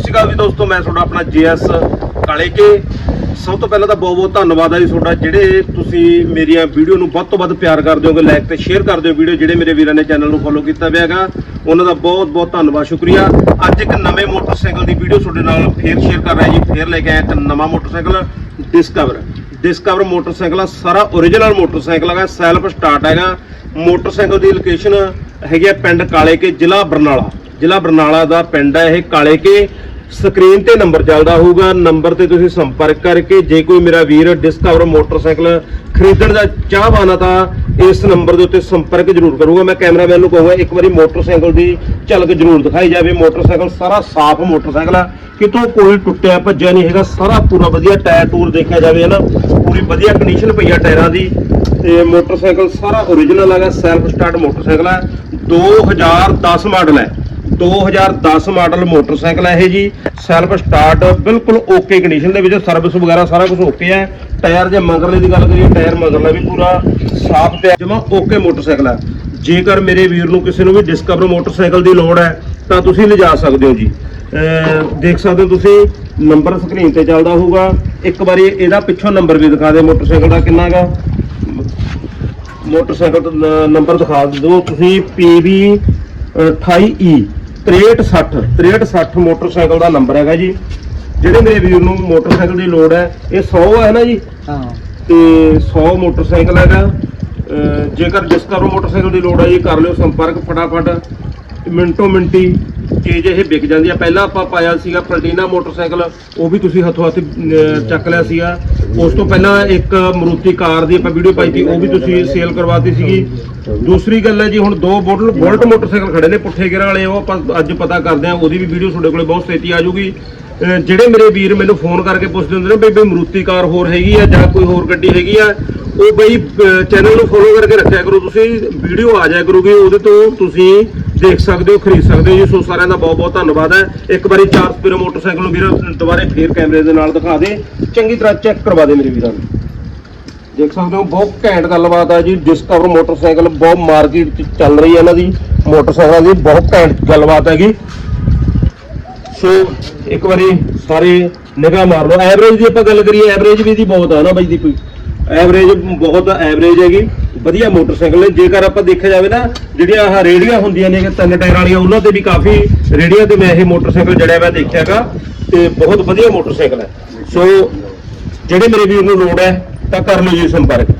ਸ਼੍ਰੀ ਅਕਾਲ ਜੀ ਦੋਸਤੋ, ਮੈਂ ਤੁਹਾਡਾ ਆਪਣਾ ਜੀਐਸ ਕਾਲੇ ਕੇ ਸਭ ਤੋਂ ਪਹਿਲਾਂ ਤਾਂ ਬਹੁਤ ਬਹੁਤ ਧੰਨਵਾਦ ਹੈ ਜੀ ਤੁਹਾਡਾ, ਜਿਹੜੇ ਤੁਸੀਂ ਮੇਰੀਆਂ ਵੀਡੀਓ ਨੂੰ ਵੱਧ ਤੋਂ ਵੱਧ ਪਿਆਰ ਕਰਦੇ ਹੋਗੇ ਲਾਈਕ ਤੇ ਸ਼ੇਅਰ ਕਰਦੇ ਹੋ ਵੀਡੀਓ, ਜਿਹੜੇ ਮੇਰੇ ਵੀਰਾਂ ਨੇ ਚੈਨਲ ਨੂੰ ਫੋਲੋ ਕੀਤਾ ਪਿਆ ਹੈਗਾ, ਉਹਨਾਂ ਦਾ ਬਹੁਤ ਬਹੁਤ ਧੰਨਵਾਦ, ਸ਼ੁਕਰੀਆ। ਅੱਜ ਇੱਕ ਨਵੇਂ ਮੋਟਰਸਾਈਕਲ ਦੀ ਵੀਡੀਓ ਤੁਹਾਡੇ ਨਾਲ ਫੇਰ ਸ਼ੇਅਰ ਕਰ ਰਿਹਾ ਜੀ, ਫੇਰ ਲੈ ਕੇ ਆਇਆ ਇੱਕ ਨਵਾਂ ਮੋਟਰਸਾਈਕਲ ਡਿਸਕਵਰ ਡਿਸਕਵਰ ਮੋਟਰਸਾਈਕਲ ਆ, ਸਾਰਾ ਓਰੀਜਨਲ ਮੋਟਰਸਾਈਕਲ ਹੈਗਾ ਸੈਲਫ ਸਟਾਰਟ ਹੈਗਾ। ਮੋਟਰਸਾਈਕਲ ਦੀ ਲੋਕੇਸ਼ਨ ਹੈਗੀ ਹੈ ਪਿੰਡ ਕਾਲੇ ਕੇ ਜ਼ਿਲ੍ਹਾ ਬਰਨਾਲਾ। ਜ਼ਿਲ੍ਹਾ ਬਰਨਾਲਾ ਦਾ ਪਿੰਡ ਹੈ ਇਹ ਕਾਲੇ ਕੇ ਸਕਰੀਨ ਤੇ ਨੰਬਰ ਚੱਲਦਾ ਹੋਊਗਾ। ਨੰਬਰ ਤੇ ਤੁਸੀਂ ਸੰਪਰਕ ਕਰਕੇ ਜੇ ਕੋਈ ਮੇਰਾ ਵੀਰ ਡਿਸਕਵਰ ਮੋਟਰਸਾਈਕਲ ਖਰੀਦਣ ਦਾ ਚਾਹਵਾਨ ਆ ਤਾਂ ਇਸ ਨੰਬਰ ਦੇ ਉੱਤੇ ਸੰਪਰਕ ਜ਼ਰੂਰ ਕਰੂਗਾ। ਮੈਂ ਕੈਮਰਾਮੈਨ ਨੂੰ ਕਹੂੰਗਾ, ਇੱਕ ਵਾਰੀ ਮੋਟਰਸਾਈਕਲ ਦੀ ਝਲਕ ਜ਼ਰੂਰ ਦਿਖਾਈ ਜਾਵੇ। ਮੋਟਰਸਾਈਕਲ ਸਾਰਾ ਸਾਫ਼ ਮੋਟਰਸਾਈਕਲ ਆ। ਕਿਤੋਂ ਕੋਈ ਟੁੱਟਿਆ ਭੱਜਿਆ ਨਹੀਂ ਹੈਗਾ। ਸਾਰਾ ਪੂਰਾ ਵਧੀਆ ਟਾਇਰ ਟੂਰ ਦੇਖਿਆ ਜਾਵੇ, ਹਨਾ? ਪੂਰੀ ਵਧੀਆ ਕੰਡੀਸ਼ਨ ਪਈ ਆ ਟਾਇਰਾਂ ਦੀ। ਤੇ ਮੋਟਰਸਾਈਕਲ ਸਾਰਾ ਓਰੀਜਨਲ ਹੈਗਾ ਸੈਲਫ ਸਟਾਰਟ ਮੋਟਰਸਾਈਕਲ ਹੈ 2010 ਮਾਡਲ ਹੈ। 2010 ਮਾਡਲ ਮੋਟਰਸਾਈਕਲ ਹੈ ਇਹ ਜੀ। ਸੈਲਫ ਸਟਾਰਟ ਬਿਲਕੁਲ ਓਕੇ ਕੰਡੀਸ਼ਨ ਦੇ ਵਿੱਚ ਸਰਵਿਸ ਵਗੈਰਾ ਸਾਰਾ ਕੁਝ ਓਕੇ ਹੈ। ਟਾਇਰ ਜੇ ਮਗਰਲੇ ਦੀ ਗੱਲ ਕਰੀਏ ਟਾਇਰ ਮਗਰਲਾ ਵੀ ਪੂਰਾ, ਸਾਫ਼ ਪਿਆ ਜਮਾ ਓਕੇ ਮੋਟਰਸਾਈਕਲ ਹੈ। ਜੇਕਰ ਮੇਰੇ ਵੀਰ ਨੂੰ ਕਿਸੇ ਨੂੰ ਵੀ ਡਿਸਕਵਰ ਮੋਟਰਸਾਈਕਲ ਦੀ ਲੋੜ ਹੈ, ਤਾਂ ਤੁਸੀਂ ਲਿਜਾ ਸਕਦੇ ਹੋ ਜੀ। ਦੇਖ ਸਕਦੇ ਹੋ ਤੁਸੀਂ ਨੰਬਰ ਸਕਰੀਨ ਤੇ ਚੱਲਦਾ ਹੋਊਗਾ। ਇੱਕ ਵਾਰੀ ਇਹਦਾ ਪਿੱਛੋਂ ਨੰਬਰ ਵੀ ਦਿਖਾ ਦੇ ਮੋਟਰਸਾਈਕਲ ਦਾ ਕਿੰਨਾ ਹੈਗਾ ਮੋਟਰਸਾਈਕਲ ਨੰਬਰ ਦਿਖਾ ਦਿਓ। ਤੁਸੀਂ PB 28E 6360 6360 ਮੋਟਰਸਾਈਕਲ ਦਾ ਨੰਬਰ ਹੈਗਾ ਜੀ। ਜਿਹੜੇ ਮੇਰੇ ਵੀਰ ਨੂੰ ਮੋਟਰਸਾਈਕਲ ਦੀ ਲੋੜ ਹੈ ਇਹ 100 ਹੈ ਨਾ ਜੀ? ਹਾਂ। ਤੇ 100 ਮੋਟਰਸਾਈਕਲ ਹੈਗਾ। ਜੇਕਰ ਡਿਸਕਵਰ ਮੋਟਰਸਾਈਕਲ ਦੀ ਲੋੜ ਹੈ ਜੀ ਕਰ ਲਿਓ ਸੰਪਰਕ ਫਟਾਫਟ। ਮਿੰਟੋ ਮਿੰਟੀ ਚੀਜ਼ ਇਹ ਵਿਕ ਜਾਂਦੀ ਆ। ਪਹਿਲਾਂ ਆਪਾਂ ਪਾਇਆ ਸੀਗਾ ਪਲਟੀਨਾ ਮੋਟਰਸਾਈਕਲ, ਉਹ ਵੀ ਤੁਸੀਂ ਹੱਥੋਂ ਹੱਥ ਚੱਕ ਲਿਆ ਸੀਗਾ। ਉਸ ਤੋਂ ਪਹਿਲਾਂ ਇੱਕ ਮਰੂਤੀ ਕਾਰ ਦੀ ਆਪਾਂ ਵੀਡੀਓ ਪਾਈ ਸੀ, ਉਹ ਵੀ ਤੁਸੀਂ ਸੇਲ ਕਰਵਾਤੀ ਸੀਗੀ। ਦੂਸਰੀ ਗੱਲ ਹੈ ਜੀ, ਹੁਣ ਦੋ ਬੋਲਟ ਬੋਲਟ ਮੋਟਰਸਾਈਕਲ ਖੜੇ ਨੇ ਪੁੱਠੇ ਗਿਰਾਂ ਵਾਲੇ, ਉਹ ਆਪਾਂ ਅੱਜ ਪਤਾ ਕਰਦੇ ਆ ਉਹਦੀ ਵੀ ਵੀਡੀਓ ਤੁਹਾਡੇ ਕੋਲੇ ਬਹੁਤ ਛੇਤੀ ਆ ਜਾਊਗੀ। ਜਿਹੜੇ ਮੇਰੇ ਵੀਰ ਮੈਨੂੰ ਫੋਨ ਕਰਕੇ ਪੁੱਛਦੇ ਹੁੰਦੇ ਨੇ ਬਈ ਬਈ ਮਰੂਤੀ ਕਾਰ ਹੋਰ ਹੈਗੀ ਆ ਜਾਂ ਕੋਈ ਹੋਰ ਗੱਡੀ ਹੈਗੀ ਆ, ਉਹ ਬਈ ਚੈਨਲ ਨੂੰ ਫੋਲੋ ਕਰਕੇ ਰੱਖਿਆ ਕਰੋ। ਤੁਸੀਂ ਵੀਡੀਓ ਆ ਜਾਇਆ ਕਰੂਗੀ, ਉਹਦੇ ਤੋਂ ਤੁਸੀਂ ਦੇਖ ਸਕਦੇ ਹੋ, ਖਰੀਦ ਸਕਦੇ ਹੋ ਜੀ। ਸੋ ਸਾਰਿਆਂ ਦਾ ਬਹੁਤ ਬਹੁਤ ਧੰਨਵਾਦ ਹੈ। ਇੱਕ ਵਾਰੀ ਚਾਰ ਸਪੀਡ ਮੋਟਰਸਾਈਕਲ ਨੂੰ ਵੀਰ, ਦੁਬਾਰੇ ਫੇਰ ਕੈਮਰੇ ਦੇ ਨਾਲ ਦਿਖਾ ਦੇ। ਚੰਗੀ ਤਰ੍ਹਾਂ ਚੈੱਕ ਕਰਵਾ ਦੇ ਮੇਰੇ ਵੀਰਾਂ ਨੂੰ। ਦੇਖ ਸਕਦੇ ਹੋ, ਬਹੁਤ ਘੈਂਟ ਗੱਲਬਾਤ ਆ ਜੀ। ਡਿਸਕਵਰ ਮੋਟਰਸਾਈਕਲ ਬਹੁਤ ਮਾਰਕੀਟ 'ਚ ਚੱਲ ਰਹੀ ਹੈ ਇਹਨਾਂ ਦੀ। ਮੋਟਰਸਾਈਕਲਾਂ ਦੀ ਬਹੁਤ ਘੈਂਟ ਗੱਲਬਾਤ ਹੈਗੀ। ਸੋ ਇੱਕ ਵਾਰੀ ਸਾਰੇ ਨਿਗਾਹ ਮਾਰ ਲਓ। ਐਵਰੇਜ ਦੀ ਆਪਾਂ ਗੱਲ ਕਰੀਏ ਐਵਰੇਜ ਵੀ ਦੀ ਬਹੁਤ ਆ ਨਾ ਬਾਈ ਦੀ ਕੋਈ। ਐਵਰੇਜ ਬਹੁਤ ਐਵਰੇਜ ਹੈਗੀ। ਵਧੀਆ ਮੋਟਰਸਾਈਕਲ ਨੇ। ਜੇਕਰ ਆਪਾਂ ਦੇਖਿਆ ਜਾਵੇ ਨਾ, ਜਿਹੜੀਆਂ ਆਹ ਰੇੜੀਆਂ ਹੁੰਦੀਆਂ ਨੇ ਤਿੰਨ ਟਾਇਰ ਵਾਲੀਆਂ, ਉਹਨਾਂ ਤੇ ਵੀ ਕਾਫੀ ਰੇੜੀਆਂ ਤੇ ਮੈਂ ਇਹ ਮੋਟਰਸਾਈਕਲ ਜੜਿਆ ਹੋਇਆ ਦੇਖਿਆਗਾ ਤੇ ਬਹੁਤ ਵਧੀਆ ਮੋਟਰਸਾਈਕਲ ਹੈ। ਸੋ ਜਿਹੜੇ ਮੇਰੇ ਵੀਰ ਨੂੰ ਲੋੜ ਹੈ, ਤਾਂ ਕਰ ਲਓ ਜੀ ਸੰਪਰਕ।